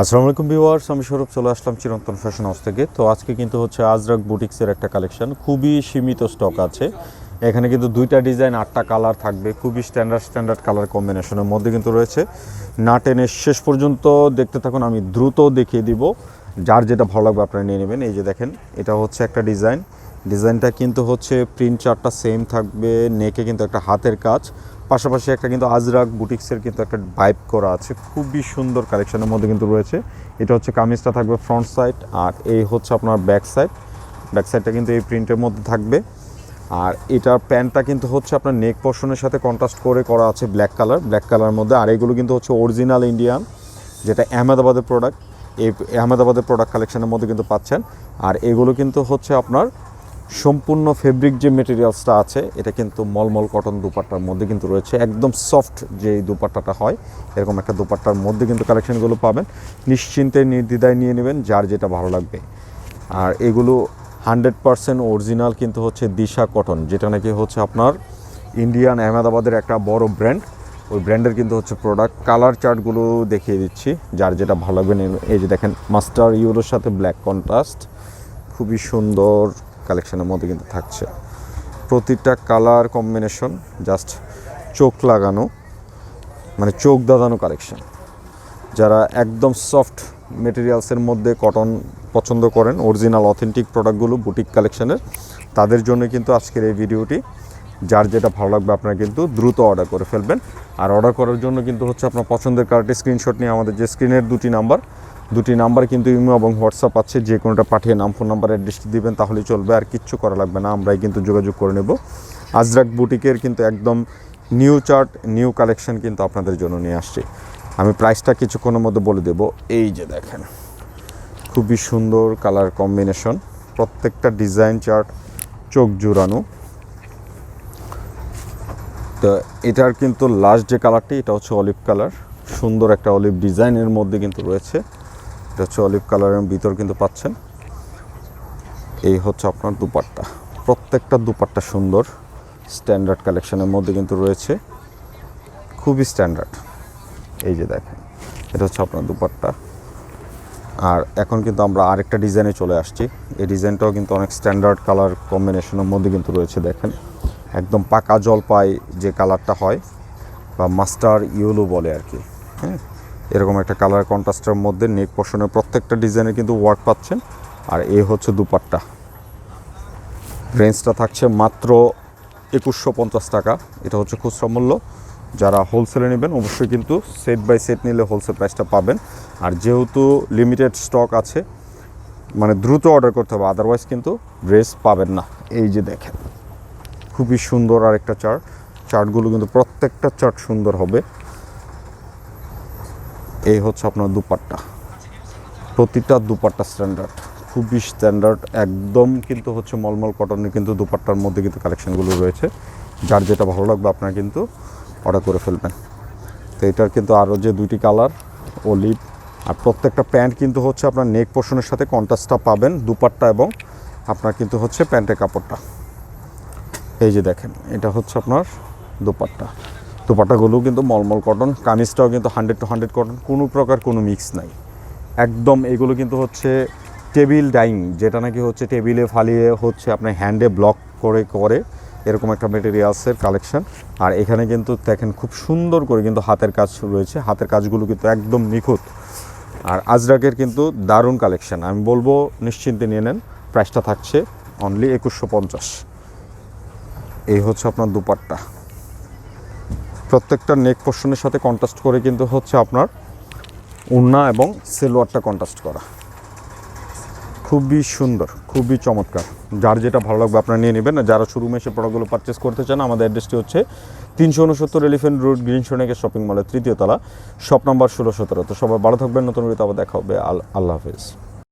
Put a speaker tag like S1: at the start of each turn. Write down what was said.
S1: আসসালামু আলাইকুম ভিউয়ার্স, আমি স্বরূপ চলে আসলাম চিরন্তন ফ্যাশন হাউস থেকে। তো আজকে কিন্তু হচ্ছে আজরাক বুটিক্সের একটা কালেকশন, খুবই সীমিত স্টক আছে। এখানে কিন্তু দুইটা ডিজাইন, আটটা কালার থাকবে, খুবই স্ট্যান্ডার্ড স্ট্যান্ডার্ড কালার কম্বিনেশনের মধ্যে কিন্তু রয়েছে। না টেনে শেষ পর্যন্ত দেখতে থাকুন, আমি দ্রুত দেখিয়ে দিব। যার যেটা ভালো লাগবে আপনারা নিয়ে নেবেন। এই যে দেখেন, এটা হচ্ছে একটা ডিজাইন। ডিজাইনটা কিন্তু হচ্ছে প্রিন্ট চারটা সেম থাকবে নেকে কিন্তু একটা হাতের কাজ। পাশাপাশি একটা কিন্তু আজরাক বুটিক্সের কিন্তু একটা ভাইব করা আছে, খুবই সুন্দর কালেকশনের মধ্যে কিন্তু রয়েছে। এটা হচ্ছে কামিজটা থাকবে ফ্রন্ট সাইড আর এই হচ্ছে আপনার ব্যাক সাইড ব্যাক সাইডটা কিন্তু এই প্রিন্টের মধ্যে থাকবে। আর এটার প্যান্টটা কিন্তু হচ্ছে আপনার নেক পোর্শনের সাথে কন্ট্রাস্ট করে করা আছে ব্ল্যাক কালার ব্ল্যাক কালার মধ্যে আর এগুলো কিন্তু হচ্ছে অরিজিনাল ইন্ডিয়ান যেটা আহমেদাবাদের প্রোডাক্ট এই আহমেদাবাদের প্রোডাক্ট কালেকশনের মধ্যে কিন্তু পাচ্ছেন। আর এগুলো কিন্তু হচ্ছে আপনার সম্পূর্ণ ফেব্রিক যে মেটেরিয়ালসটা আছে, এটা কিন্তু মলমল কটন দুপাট্টার মধ্যে কিন্তু রয়েছে। একদম সফট যে দুপাট্টাটা হয়, এরকম একটা দুপাট্টার মধ্যে কিন্তু কালেকশনগুলো পাবেন। নিশ্চিন্তে নির্দ্বিধায় নিয়ে নেবেন যার যেটা ভালো লাগবে। আর এগুলো হান্ড্রেড পারসেন্ট অরিজিনাল কিন্তু হচ্ছে দিশা কটন যেটা নাকি হচ্ছে আপনার ইন্ডিয়ান আহমেদাবাদের একটা বড় ব্র্যান্ড ওই ব্র্যান্ডের কিন্তু হচ্ছে প্রোডাক্ট কালার চার্টগুলো দেখিয়ে দিচ্ছি, যার যেটা ভালো লাগবে। এই যে দেখেন মাস্টার ইউরোর সাথে ব্ল্যাক কন্ট্রাস্ট খুবই সুন্দর কালেকশনের মধ্যে কিন্তু থাকছে। প্রতিটা কালার কম্বিনেশন জাস্ট চোখ লাগানো মানে চোখ দাদানো কালেকশন যারা একদম সফট মেটেরিয়ালসের মধ্যে কটন পছন্দ করেন অরিজিনাল অথেন্টিক প্রোডাক্টগুলো বুটিক কালেকশনের তাদের জন্য কিন্তু আজকের এই ভিডিওটি, যার যেটা ভালো লাগবে আপনারা কিন্তু দ্রুত অর্ডার করে ফেলবেন। আর অর্ডার করার জন্য কিন্তু হচ্ছে আপনার পছন্দের কার্ডে স্ক্রিনশট নিয়ে আমাদের যে স্ক্রিনের দুটি নাম্বার দুটি নাম্বার কিন্তু ইমো এবং হোয়াটসঅ্যাপ আছে, যে কোনোটা পাঠিয়ে নাম, ফোন নাম্বার, অ্যাড্রেসটি দিবেন, তাহলেই চলবে, আর কিচ্ছু করা লাগবে না, আমরাই কিন্তু যোগাযোগ করে নেব। আজরাক বুটিকের কিন্তু একদম নিউ চার্ট, নিউ কালেকশন কিন্তু আপনাদের জন্য নিয়ে আসছি। আমি প্রাইসটা কিছুক্ষণের মধ্যে বলে দেব। এই যে দেখেন, খুবই সুন্দর কালার কম্বিনেশন, প্রত্যেকটা ডিজাইন চার্ট, চোখ জুড়ানো। তো এটার কিন্তু লাস্ট যে কালারটি, এটা হচ্ছে অলিভ কালার। সুন্দর একটা অলিভ ডিজাইনের মধ্যে কিন্তু রয়েছে। এটা হচ্ছে অলিভ কালারের ভিতর কিন্তু পাচ্ছেন। এই হচ্ছে আপনার দুপাট্টা। প্রত্যেকটা দুপাট্টা সুন্দর। স্ট্যান্ডার্ড কালেকশনের মধ্যে কিন্তু রয়েছে। খুবই স্ট্যান্ডার্ড। এই যে দেখেন, এটা হচ্ছে আপনার দুপাট্টা। আর এখন কিন্তু আমরা আরেকটা ডিজাইনে চলে আসছি। এই ডিজাইনটাও কিন্তু অনেক স্ট্যান্ডার্ড কালার কম্বিনেশনের মধ্যে কিন্তু রয়েছে, দেখেন। একদম পাকা জলপাই যে কালারটা হয়, বা মাস্টার ইয়েলো বলে আর কি হ্যাঁ? এরকম একটা কালার কন্ট্রাস্টের মধ্যে নেক পোর্শনের প্রত্যেকটা ডিজাইনে কিন্তু ওয়ার্ক পাচ্ছেন। আর এ হচ্ছে দুপাট্টা। রেঞ্জটা থাকছে মাত্র একুশশো পঞ্চাশ টাকা। এটা হচ্ছে খুচরা মূল্য। যারা হোলসেলে নেবেন অবশ্যই কিন্তু সেট বাই সেট নিলে হোলসেল প্রাইসটা পাবেন। আর যেহেতু লিমিটেড স্টক আছে মানে দ্রুত অর্ডার করতে হবে আদারওয়াইজ কিন্তু ড্রেস পাবেন না। এই যে দেখেন, খুবই সুন্দর আরেকটা চার্ট চার্টগুলো কিন্তু প্রত্যেকটা চার্ট সুন্দর হবে। এই হচ্ছে আপনার দুপাট্টা। প্রতিটা দুপাট্টা স্ট্যান্ডার্ড খুবই স্ট্যান্ডার্ড একদম কিন্তু হচ্ছে মলমল কটনের কিন্তু দুপাট্টার মধ্যে কিন্তু কালেকশানগুলো রয়েছে। যার যেটা ভালো লাগবে আপনারা কিন্তু অর্ডার করে ফেলবেন। তো এটার কিন্তু আরও যে দুইটি কালার অলিভ আর প্রত্যেকটা প্যান্ট কিন্তু হচ্ছে আপনার নেক পোর্শনের সাথে কন্ট্রাস্টটা পাবেন দুপাট্টা এবং আপনার কিন্তু হচ্ছে প্যান্টের কাপড়টা। এই যে দেখেন, এটা হচ্ছে আপনার দুপাট্টা। দুপাট্টাগুলো কিন্তু মলমল কটন, কামিজটাও কিন্তু হান্ড্রেড টু হান্ড্রেড কটন কোনো প্রকার কোনো মিক্স নাই। একদম এগুলো কিন্তু হচ্ছে টেবিল ডাইং যেটা নাকি হচ্ছে টেবিলে ফালিয়ে হচ্ছে আপনার হ্যান্ডে ব্লক করে করে এরকম একটা মেটেরিয়ালসের কালেকশন আর এখানে কিন্তু দেখেন খুব সুন্দর করে কিন্তু হাতের কাজ রয়েছে। হাতের কাজগুলো কিন্তু একদম নিখুঁত। আর আজরাকের কিন্তু দারুণ কালেকশন আমি বলব নিশ্চিন্তে নিয়ে নেন প্রাইসটা থাকছে অনলি একুশশো পঞ্চাশ। এই হচ্ছে আপনার দুপাট্টা। প্রত্যেকটা নেক পোর্শনের সাথে কন্ট্রাস্ট করে কিন্তু হচ্ছে আপনার উন্না এবং সেলোয়ারটা কন্ট্রাস্ট করা। খুবই সুন্দর, খুবই চমৎকার। যার যেটা ভালো লাগবে আপনারা নিয়ে নেবেন। যারা শোরুমে এসে প্রোডাক্টগুলো পারচেস করতে চান, আমাদের অ্যাড্রেসটি হচ্ছে তিনশো উনসত্তর এলিফেন্ট রোড গ্রিন সোনেকের শপিং মলের তৃতীয় তলা শপ নাম্বার ষোলো সতেরো তো সবাই ভালো থাকবেন, নতুন করে আবার দেখা হবে। আল- আল্লাহ হাফেজ।